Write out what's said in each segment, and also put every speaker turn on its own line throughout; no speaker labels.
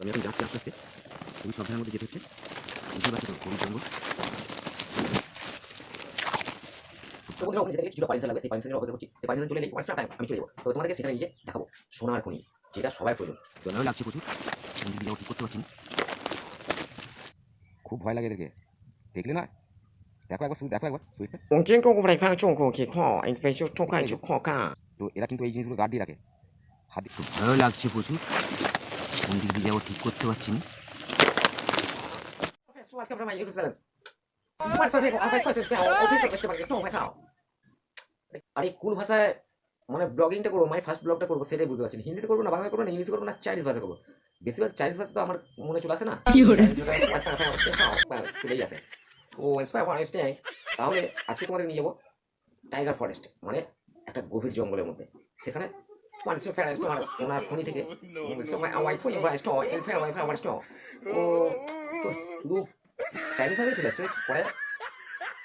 আমি এখন যাচ্ছি আস্তে আস্তে খুবই সাবধানের মধ্যে যেতে হচ্ছে। বুঝতে পারছি তো খুবই জঙ্গল লাগবে সেই পারমিশনের করছি সেই পারমিশন চলে এলে পাঁচটা টাইম সেখানে গিয়ে দেখাবো সোনার খনি যেটা সবাই প্রয়োজন। লাগছে প্রচুর। করতে পারছি খুব ভয় লাগে এদেরকে দেখলে না দেখো একবার শুধু দেখো একবার
হ্যাঁ,
তো এরা কিন্তু এই জিনিসগুলো গার্ড রাখে। হাত ভালো লাগছে প্রচুর। কোন দিক দিয়ে যাব ঠিক করতে পারছি না। আরে কোন ভাষায় মানে ব্লগিংটা করব মানে ফার্স্ট ব্লগটা করব সেটাই বুঝতে পারছি। হিন্দিতে করব না বাংলা করব না ইংলিশ করব না চাইনিজ ভাষা করব। বেশিরভাগ চাইনিজ ভাষা তো আমার মনে চলে আসে না। চলেই আসে। ও ফরেস্ট তাহলে আজকে তোমাদের নিয়ে যাব টাইগার ফরেস্ট মানে একটা গভীর জঙ্গলের মধ্যে। সেখানে মানুষের ফেরাস তোমার ওনার খনি থেকে ওয়াইফ ফোন ফরেস্ট এল ফেয়ার ওয়াইফ ফরেস্ট ও তো শুধু চাইনিজ ভাষায় চলে আসছে পরে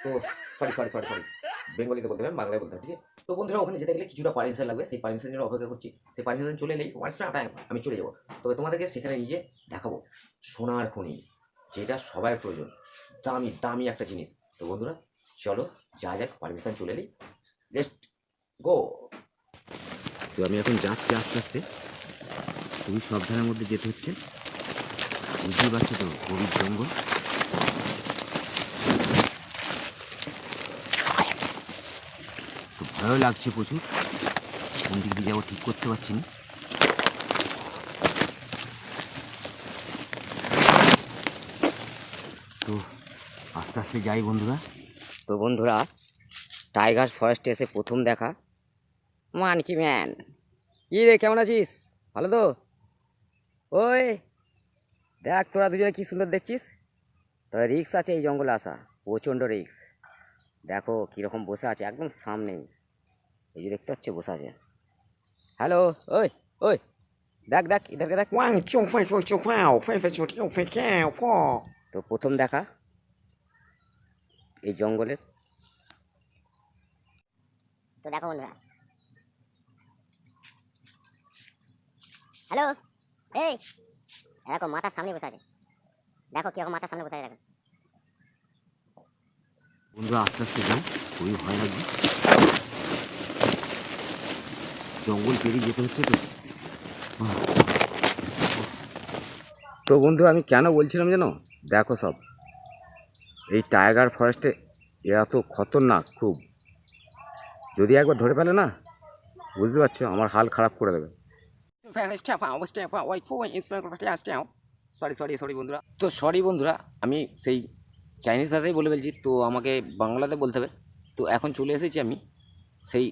তো সরি সরি সরি সরি বেঙ্গলিতে বলতে হবে বাংলায় বলতে হবে ঠিক আছে? তো বন্ধুরা ওখানে যেতে গেলে কিছুটা পারমিশন লাগবে। সেই পারমিশনের জন্য অপেক্ষা করছি। সেই পারমিশন চলে এলেই ওয়াইফ টাইম আমি চলে যাব। তবে তোমাদেরকে সেখানে নিজে দেখাবো। সোনার খনি যেটা সবার প্রয়োজন। দামি দামি একটা জিনিস। তো বন্ধুরা চলো যা যাক পারমিশন চলে এলেই লেস্ট গো আমি এখন যাচ্ছি আস্তে আস্তে। খুবই সাবধানের মধ্যে যেতে হচ্ছে। বুঝতেই পারছ তো, গভীর জঙ্গল। ভালো লাগছে প্রচুর। কোন দিক দিয়ে যাব ঠিক করতে পারছি না। তো আস্তে আস্তে যাই বন্ধুরা।
তো বন্ধুরা, টাইগার ফরেস্টে এসে প্রথম দেখা। Monkey man. কী রে কেমন আছিস? ভালো তো? ওই দেখ তোরা দুজনে কী সুন্দর দেখছিস। তবে রিক্স আছে এই জঙ্গলে আসা প্রচণ্ড রিক্স। দেখো কীরকম বসে আছে একদম সামনেই। এই যে দেখতে হচ্ছে বসে আছে। হ্যালো ওই ওই দেখ দেখ এদেরকে দেখ। তো প্রথম দেখা এই জঙ্গলের।
তো দেখো বন্ধুরা হ্যালো? এই, দেখো, মাথার সামনে বসে আছে। দেখো, কীরকম মাথার সামনে বসে আছে, দেখো।
বন্ধুরা, আস্তে আস্তে যাই, খুবই ভয় লাগবে জঙ্গল পেরিয়ে যেতে হচ্ছে তো। তো বন্ধু আমি কেন বলছিলাম জানো? দেখো সব। এই টাইগার ফরেস্টে এরা তো খতরনাক খুব। যদি একবার ধরে ফেলে না, বুঝতে পারছ, আমার হাল খারাপ করে দেবে। সরি সরি সরি বন্ধুরা। তো সরি বন্ধুরা, আমি সেই চাইনিজ ভাষায় বলে ফেলছি, তো আমাকে বাংলাতে বলতে হবে। তো এখন চলে এসেছি আমি সেই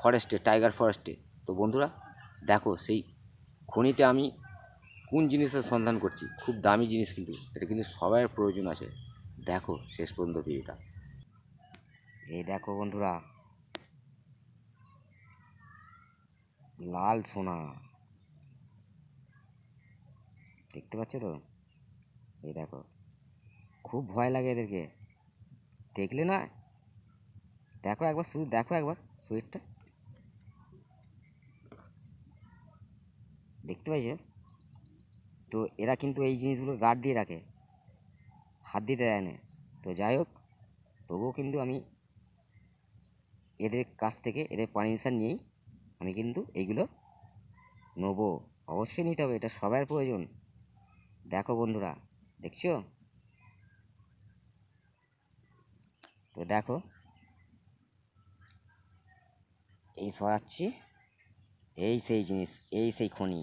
ফরেস্টে টাইগার ফরেস্টে তো বন্ধুরা, দেখো সেই খনিতে আমি কোন জিনিসের সন্ধান করছি? খুব দামি জিনিস কিন্তু, এটা কিন্তু সবার প্রয়োজন আছে। দেখো শেষ পর্যন্ত ভিডিওটা। এই দেখো বন্ধুরা, লাল সোনা। দেখতে পাচ্ছ তো? এই দেখো। খুব ভয় লাগে এদেরকে। দেখলে না দেখো একবার শুধু দেখো একবার সুইটটা দেখতে পাইছো? তো এরা কিন্তু এই জিনিসগুলো গার্ড দিয়ে রাখে। হাত দিতে দেয় না। তো যাই হোক, তবুও কিন্তু আমি এদের কাছ থেকে এদের পারমিশন নিয়েই আমি কিন্তু এইগুলো নেব। অবশ্যই নিতে হবে, এটা সবার প্রয়োজন। দেখো বন্ধুরা, দেখছ? তো দেখো, এই সরাচ্ছি, এই সেই জিনিস, এই সেই খনি,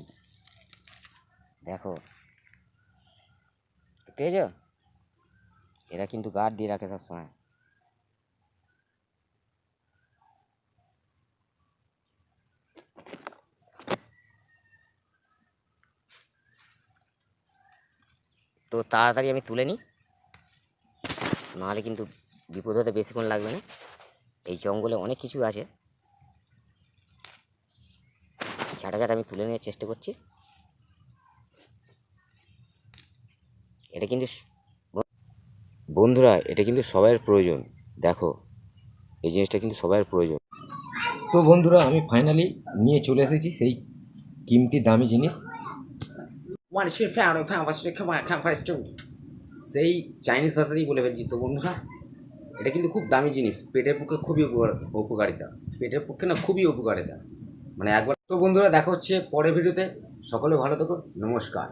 দেখো। দেখতে এরা কিন্তু গার্ড দিয়ে রাখে সবসময়। তো তাড়াতাড়ি আমি তুলে নিই। নাহলে কিন্তু বিপদ হতে বেশিক্ষণ লাগবে না। এই জঙ্গলে অনেক কিছু আছে। ঝাঁটা আমি তুলে নেওয়ার চেষ্টা করছি। এটা কিন্তু বন্ধুরা, এটা কিন্তু সবার প্রয়োজন। দেখো, এই জিনিসটা কিন্তু সবার প্রয়োজন। তো বন্ধুরা, আমি ফাইনালি নিয়ে চলে এসেছি সেই কিমতি দামি জিনিস। মানুষের ফ্যান ফ্যান ফার্স্ট খাবার খাম ফার্স্ট সেই চাইনিজ ভাষাতেই বলে ফেলছি তো বন্ধুরা, এটা কিন্তু খুব দামি জিনিস, পেটের পক্ষে খুবই উপকার, উপকারিতা, পেটের পক্ষে না খুবই উপকারিতা। মানে একবার তো বন্ধুরা দেখা হচ্ছে পরের ভিডিওতে সকলে ভালো থেকো, নমস্কার।